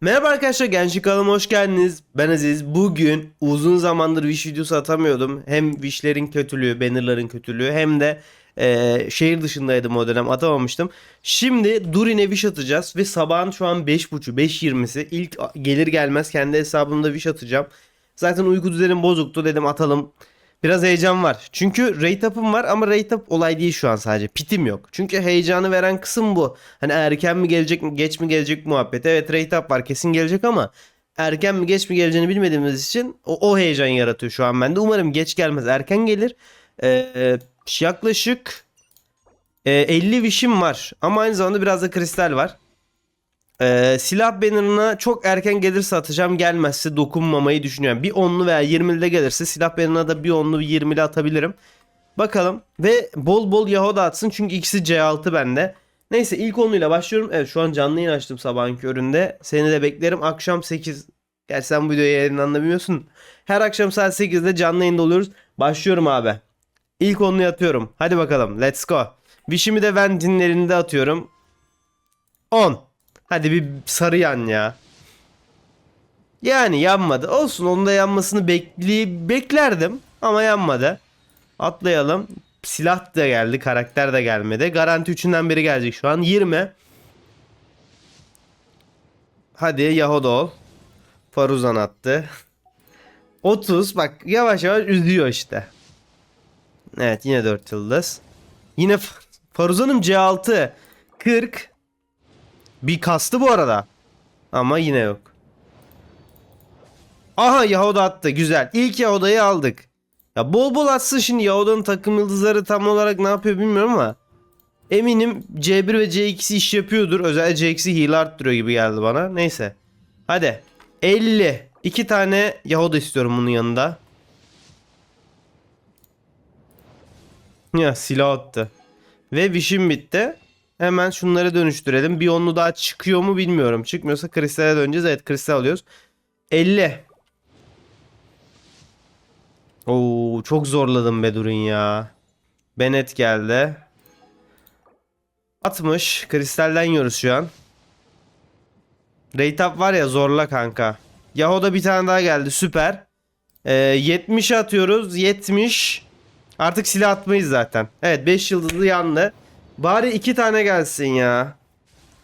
Merhaba arkadaşlar Gençlik kanalıma hoş geldiniz. Ben Aziz. Bugün uzun zamandır Wish videosu atamıyordum. Hem Wish'lerin kötülüğü, bannerların kötülüğü hem de eee, şehir dışındaydım o dönem atamamıştım. Şimdi Durin'e Wish atacağız ve sabahın şu an 5.30 5.20'si. İlk gelir gelmez kendi hesabımda Wish atacağım. Zaten uyku düzenim bozuktu dedim atalım. Biraz heyecan var. Çünkü rate up'ım var ama rate up olay değil şu an sadece. Pitim yok. Çünkü heyecanı veren kısım bu. Hani erken mi gelecek mi geç mi gelecek muhabbet. Evet rate up var kesin gelecek ama erken mi geç mi geleceğini bilmediğimiz için o, o heyecan yaratıyor şu an bende. Umarım geç gelmez erken gelir. Ee, yaklaşık e, 50 wish'im var ama aynı zamanda biraz da kristal var. Ee, silah bannerına çok erken gelirse atacağım gelmezse dokunmamayı düşünüyorum. Bir 10'lu veya 20'li de gelirse silah bannerına da bir 10'lu bir 20'li atabilirim. Bakalım ve bol bol Yahoda atsın çünkü ikisi C6 bende. Neyse ilk 10'luyla başlıyorum. Evet şu an canlı yayın açtım sabahın köründe. Seni de beklerim akşam 8. Gerçi sen bu videoyu yayınlandı bilmiyorsun. Her akşam saat 8'de canlı yayında oluyoruz. Başlıyorum abi. İlk 10'luyu atıyorum. Hadi bakalım let's go. Wish'imi de Ventin'in elinde atıyorum. 10. Hadi bir sarı yan ya. Yani yanmadı. Olsun onun da yanmasını bekli beklerdim ama yanmadı. Atlayalım. Silah da geldi, karakter de gelmedi. Garanti üçünden biri gelecek şu an. 20. Hadi Yahoda ol. Faruzan attı. 30 bak yavaş yavaş üzüyor işte. Evet yine 4 yıldız. Yine Faruzan'ım C6. 40. Bir kastı bu arada. Ama yine yok. Aha Yahuda attı. Güzel. İlk Yahuda'yı aldık. Ya bol bol atsın şimdi Yahuda'nın takım yıldızları tam olarak ne yapıyor bilmiyorum ama. Eminim C1 ve C2'si iş yapıyordur. Özellikle C2'si heal arttırıyor gibi geldi bana. Neyse. Hadi. 50. İki tane Yahuda istiyorum bunun yanında. Ya silah attı. Ve wish'im bitti. Hemen şunları dönüştürelim. Bir onlu daha çıkıyor mu bilmiyorum. Çıkmıyorsa kristale döneceğiz. Evet kristal alıyoruz. 50. Oo çok zorladım be Durin ya. Bennett geldi. 60. Kristalden yiyoruz şu an. Rate up var ya zorla kanka. Yahoda bir tane daha geldi. Süper. Ee, 70'e atıyoruz. 70. Artık silah atmayız zaten. Evet 5 yıldızlı yandı. Bari iki tane gelsin ya.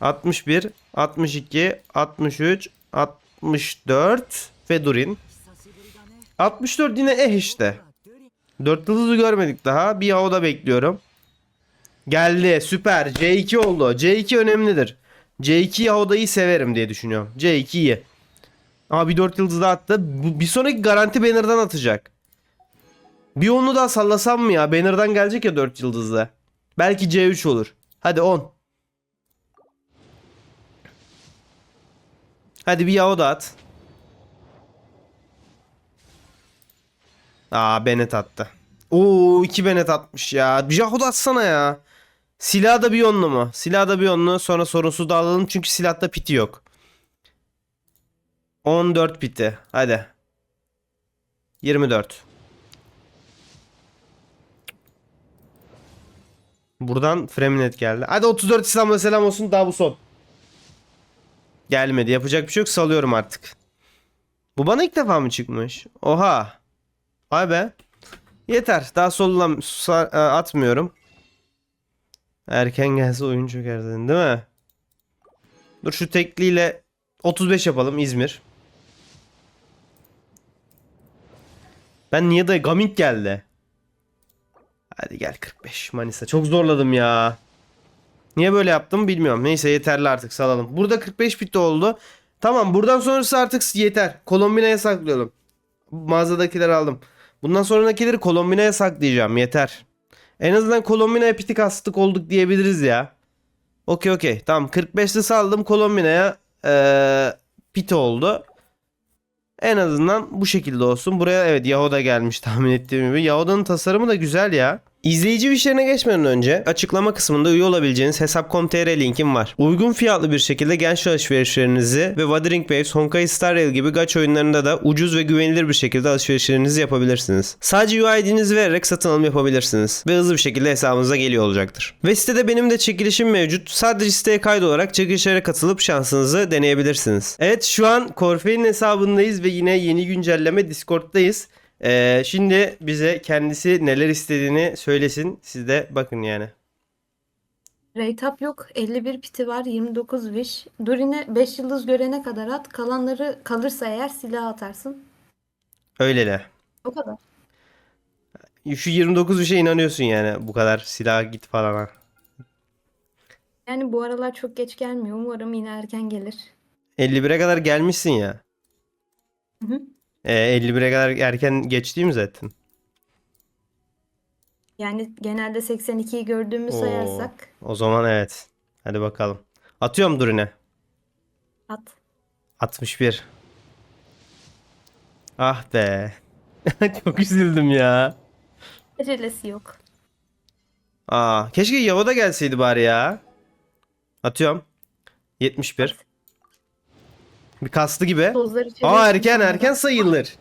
61, 62, 63, 64 ve Durin. 64 yine eh işte. 4 yıldızı görmedik daha. Bir Yahoda bekliyorum. Geldi süper. C2 oldu. C2 önemlidir. C2 Yahoda'yı severim diye düşünüyorum. C2 iyi. Ama bir 4 yıldız daha attı. Bir sonraki garanti banner'dan atacak. Bir onu daha sallasam mı ya? Banner'dan gelecek ya 4 yıldızlı. Belki C3 olur. Hadi 10. Hadi bir Yao da at. Aa Bennett attı. Oo iki Bennett atmış ya. Bir Yao da atsana ya. Silah da bir onlu mu? Silah da bir onlu. Sonra sorunsuz da alalım çünkü silahta piti yok. 14 piti. Hadi. 24. Buradan Freminet geldi. Hadi 34 İslam'la selam olsun daha bu son. Gelmedi. Yapacak bir şey yok. Salıyorum artık. Bu bana ilk defa mı çıkmış? Oha. Vay be. Yeter. Daha sollam e, atmıyorum. Erken gelse oyun çöker dedin değil mi? Dur şu tekliyle 35 yapalım İzmir. Ben niye da Gaming geldi? Hadi gel 45 Manisa. Çok zorladım ya. Niye böyle yaptım bilmiyorum. Neyse yeterli artık salalım. Burada 45 bitti oldu. Tamam buradan sonrası artık yeter. Kolombina'ya saklayalım. Mağazadakileri aldım. Bundan sonrakileri Kolombina'ya saklayacağım. Yeter. En azından Kolombina'ya pitik astık olduk diyebiliriz ya. Okey okey. Tamam 45'li saldım Kolombina'ya ee, piti oldu. En azından bu şekilde olsun. Buraya evet Yahoda gelmiş tahmin ettiğim gibi. Yahoda'nın tasarımı da güzel ya. İzleyici işlerine geçmeden önce açıklama kısmında üye olabileceğiniz Hesap.com.tr linkim var. Uygun fiyatlı bir şekilde genç alışverişlerinizi ve Wuthering Waves, Honkai Star Rail gibi gacha oyunlarında da ucuz ve güvenilir bir şekilde alışverişlerinizi yapabilirsiniz. Sadece UID'nizi vererek satın alım yapabilirsiniz ve hızlı bir şekilde hesabınıza geliyor olacaktır. Ve sitede benim de çekilişim mevcut. Sadece siteye kaydolarak çekilişlere katılıp şansınızı deneyebilirsiniz. Evet şu an Corfe'nin hesabındayız ve yine yeni güncelleme Discord'dayız. Ee, şimdi bize kendisi neler istediğini söylesin. Siz de bakın yani. Raytap yok. 51 piti var. 29 wish. Durin'e 5 yıldız görene kadar at. Kalanları kalırsa eğer silah atarsın. Öyle de. O kadar. Şu 29 bir şey inanıyorsun yani bu kadar silah git falan ha. Yani bu aralar çok geç gelmiyor. Umarım yine erken gelir. 51'e kadar gelmişsin ya. Hı. Ee, 51'e kadar erken geç değil mi zaten? Yani genelde 82'yi gördüğümü Oo. sayarsak O zaman evet. Hadi bakalım. Atıyorum Durine. at. 61. Ah be. Çok üzüldüm ya. Acelesi yok. Aa, keşke Yavo da gelseydi bari ya. Atıyorum. 71. Bir kastı gibi. Tozları Aa erken erken sayılır.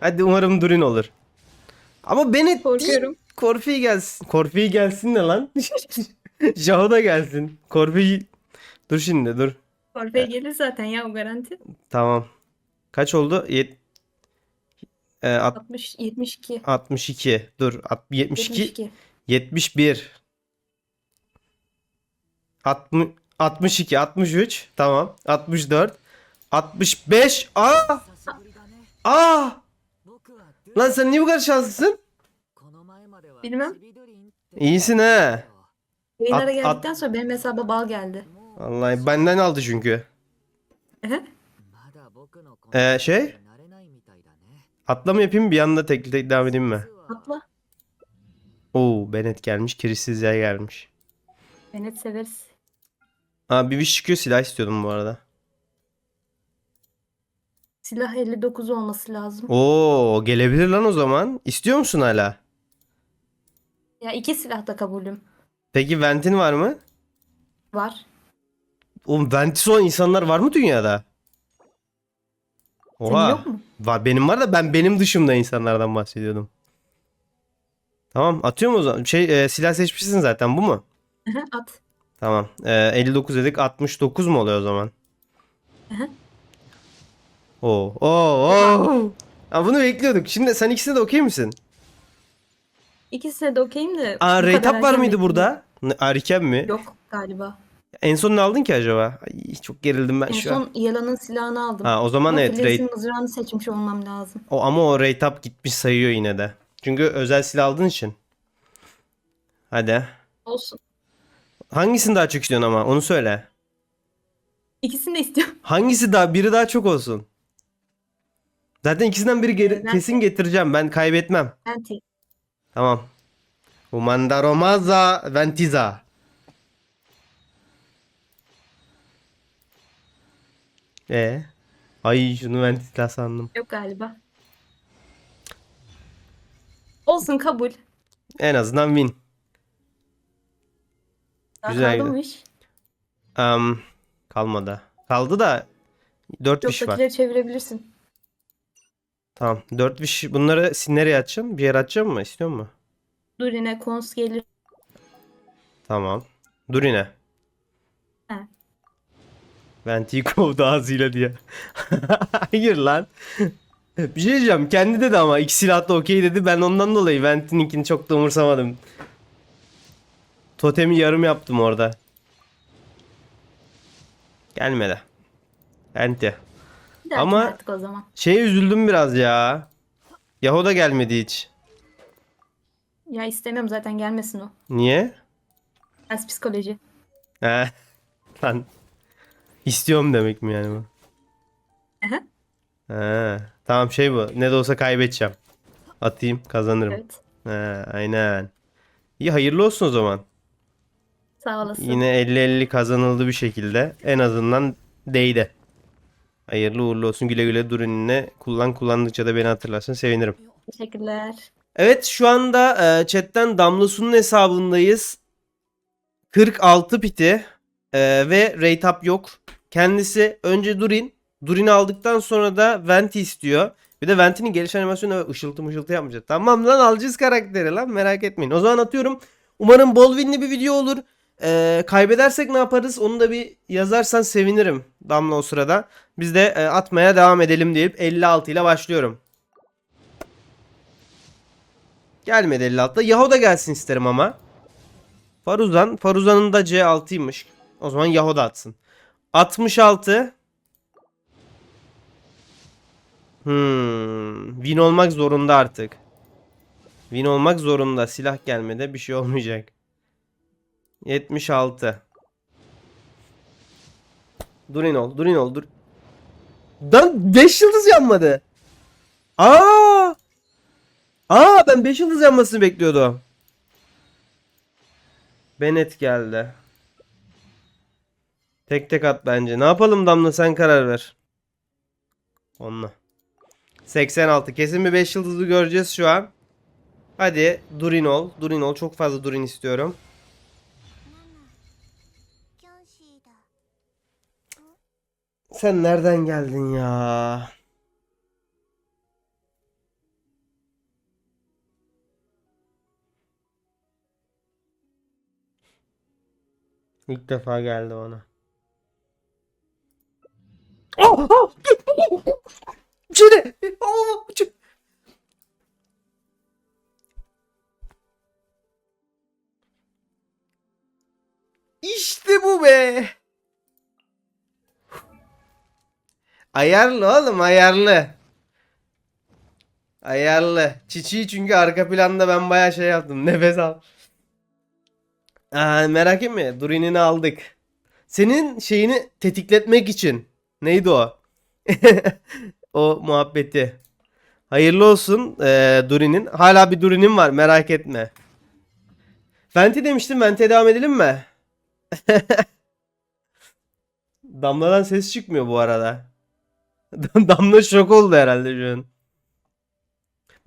Hadi umarım Durin olur. Ama Bennett Korkuyorum. Korfi gelsin. Korfi gelsin ne lan? Jaho da gelsin. Korfi Dur şimdi dur. Korpeye gelir zaten ya o garanti. Tamam. Kaç oldu? Yet... Ee, at- 60, 72. 62. Dur. At- 72. 72. 71. 60 62, 63. Tamam. 64. 65. Aa! Aa! Lan sen niye bu kadar şanslısın? Bilmem. İyisin ha. Yayınlara At- at- geldikten sonra benim hesaba bal geldi. Vallahi benden aldı çünkü. Ehe. Ee, şey? Atla mı yapayım bir anda tek tek devam edeyim mi? Atla. Oo Bennett gelmiş. Kirisiz yer gelmiş. Benet severiz. Aa bir wish çıkıyor silah istiyordum bu arada. Silah 59 olması lazım. Oo gelebilir lan o zaman. İstiyor musun hala? Ya iki silah da kabulüm. Peki Vent'in var mı? Var. Oğlum Vent'is olan insanlar var mı dünyada? Senin Oha. yok mu? Var, benim var da ben benim dışımda insanlardan bahsediyordum. Tamam atıyorum o zaman. Şey e, silah seçmişsin zaten bu mu? At. Tamam. E, 59 dedik 69 mu oluyor o zaman? Ehe. Oo. Oo. Oo. Ha, bunu bekliyorduk. Şimdi sen ikisine de okey misin? İkisine de okeyim de Aa bu Raytap var erken mıydı burada? Ne, Erken mi? Yok galiba. En son ne aldın ki acaba? Ay, çok gerildim ben En şu an. son Yalan'ın silahını aldım. Ha o zaman Ama evet Ray- mızrağını seçmiş olmam lazım. o ama o rate up gitmiş sayıyor yine de. Çünkü özel silah aldığın için. Hadi. Olsun. Hangisini daha çok istiyorsun ama onu söyle. İkisini de istiyorum. Hangisi daha biri daha çok olsun. Zaten ikisinden biri geri- Ben- kesin getireceğim. Ben kaybetmem. Ben tek. Tamam. Umandaromaza Ventiza. E. Ay şunu Ventiza sandım. Yok galiba. Olsun kabul. En azından win. Daha Güzel, kaldı mı iş? Am, kalmadı. Kaldı da 4 Yok wish var. dakileri çevirebilirsin. Tamam. 4 wish. Bunları sin- nereye atacağım? Bir yere atacağım mı? İstiyor mu? Dur yine kons gelir. Tamam. Dur yine. He. Venti'yi kovdu ağzıyla diye. Hayır lan. Bir şey diyeceğim. Kendi dedi ama iki silahla okey dedi. Ben ondan dolayı Venti'ninkini çok da umursamadım. Totemi yarım yaptım orada. Gelmedi. Venti. Dahaki Ama- artık o zaman. Şeye üzüldüm biraz ya. Yaho da gelmedi hiç. Ya istemiyorum zaten gelmesin o. Niye? Ters psikoloji. He. Lan. İstiyorum demek mi yani bu? Aha, He. Tamam şey bu. Ne de olsa kaybedeceğim. Atayım kazanırım. evet. He, aynen. İyi hayırlı olsun o zaman. Sağ olasın. Yine 50-50 kazanıldı bir şekilde. En azından değdi. Hayırlı uğurlu olsun. Güle güle dur önüne. Kullan kullandıkça da beni hatırlarsın. Sevinirim. Teşekkürler. Evet şu anda e, chatten Damlasu'nun hesabındayız. 46 piti e, ve rate up yok. Kendisi önce Durin. Durin'i aldıktan sonra da Venti istiyor. Bir de Venti'nin geliş animasyonu ve ışıltı mışıltı yapmayacak. Tamam lan alacağız karakteri lan merak etmeyin. O zaman atıyorum. Umarım bol winli bir video olur. E, kaybedersek ne yaparız onu da bir yazarsan sevinirim Damla o sırada. Biz de e, atmaya devam edelim deyip 56 ile başlıyorum. Gelmedi 56'da. Yaho da gelsin isterim ama. Faruzan. Faruzan'ın da C6'ymış. O zaman Yaho da atsın. 66. Hmm. Win olmak zorunda artık. Win olmak zorunda. Silah gelmedi. Bir şey olmayacak. 76. Durin ol. Durin ol. Dur. Dan 5 yıldız yanmadı. Aa! Aa ben 5 yıldız yanmasını bekliyordum. Bennett geldi. Tek tek at bence. Ne yapalım Damla sen karar ver. Onunla. 86. Kesin bir 5 yıldızlı göreceğiz şu an. Hadi Durin ol. Durin ol. Çok fazla Durin istiyorum. Sen nereden geldin ya? İlk defa geldi bana. Oh, oh! İçeri! Oh, içeri! İşte bu be! Ayarlı oğlum ayarlı. Ayarlı. Çiçeği çünkü arka planda ben bayağı şey yaptım. Nefes al. Aa, merak etme. Durin'ini aldık. Senin şeyini tetikletmek için. Neydi o? o muhabbeti. Hayırlı olsun ee, Durin'in. Hala bir Durin'in var merak etme. Venti demiştim. Venti'ye devam edelim mi? Damladan ses çıkmıyor bu arada. Damla şok oldu herhalde şu an.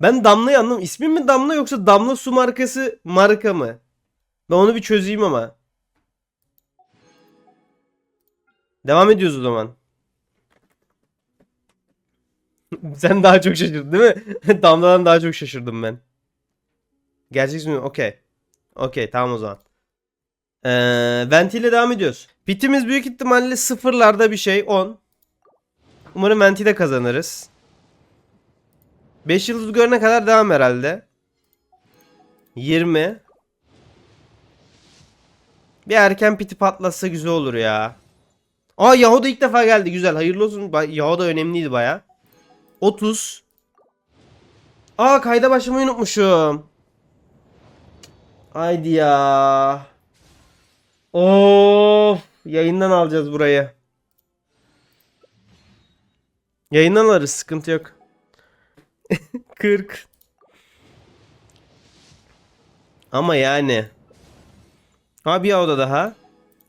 Ben Damla'yı anlamadım. İsmin mi Damla yoksa Damla su markası marka mı? Ben onu bir çözeyim ama. Devam ediyoruz o zaman. Sen daha çok şaşırdın değil mi? Damla'dan daha çok şaşırdım ben. Gerçek ismi mi? Okey. Okey tamam o zaman. Ee, Venti ile devam ediyoruz. Pitimiz büyük ihtimalle sıfırlarda bir şey 10. Umarım Venti'de kazanırız. 5 yıldız görene kadar devam herhalde. 20. Bir erken piti patlatsa güzel olur ya. Aa Yahoo da ilk defa geldi. Güzel. Hayırlı olsun. Yahoo da önemliydi baya. 30. Aa kayda başlamayı unutmuşum. Haydi ya. Of. Yayından alacağız burayı. Yayından alırız sıkıntı yok. 40. Ama yani. Ha bir oda daha.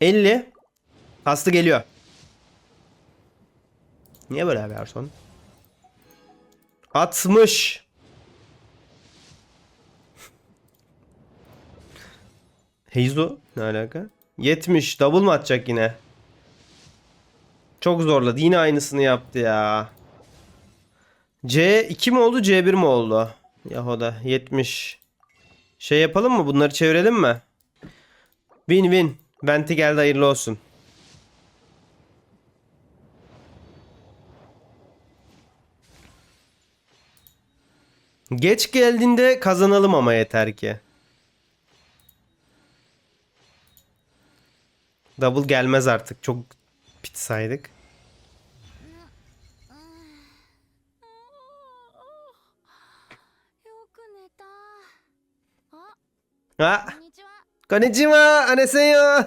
50. Hasta geliyor. Niye böyle yapıyorsun? 60. Heizo ne alaka? 70. Double mı atacak yine? Çok zorladı. Yine aynısını yaptı ya. C2 mi oldu C1 mi oldu? Yahoda 70. Şey yapalım mı? Bunları çevirelim mi? Win win. Venti geldi hayırlı olsun. Geç geldiğinde kazanalım ama yeter ki. Double gelmez artık. Çok pit saydık. Ha? Konnichiwa. Aneseyo.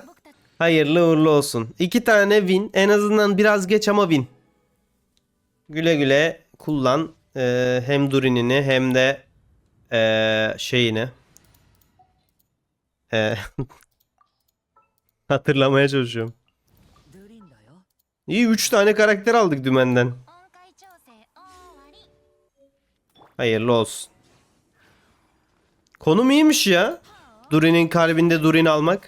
Hayırlı uğurlu olsun. İki tane win. En azından biraz geç ama win. Güle güle kullan. Ee, hem Durin'ini hem de ee, şeyini. Ee, hatırlamaya çalışıyorum. İyi 3 tane karakter aldık dümenden. Hayırlı olsun. Konum iyiymiş ya. Durin'in kalbinde Durin almak.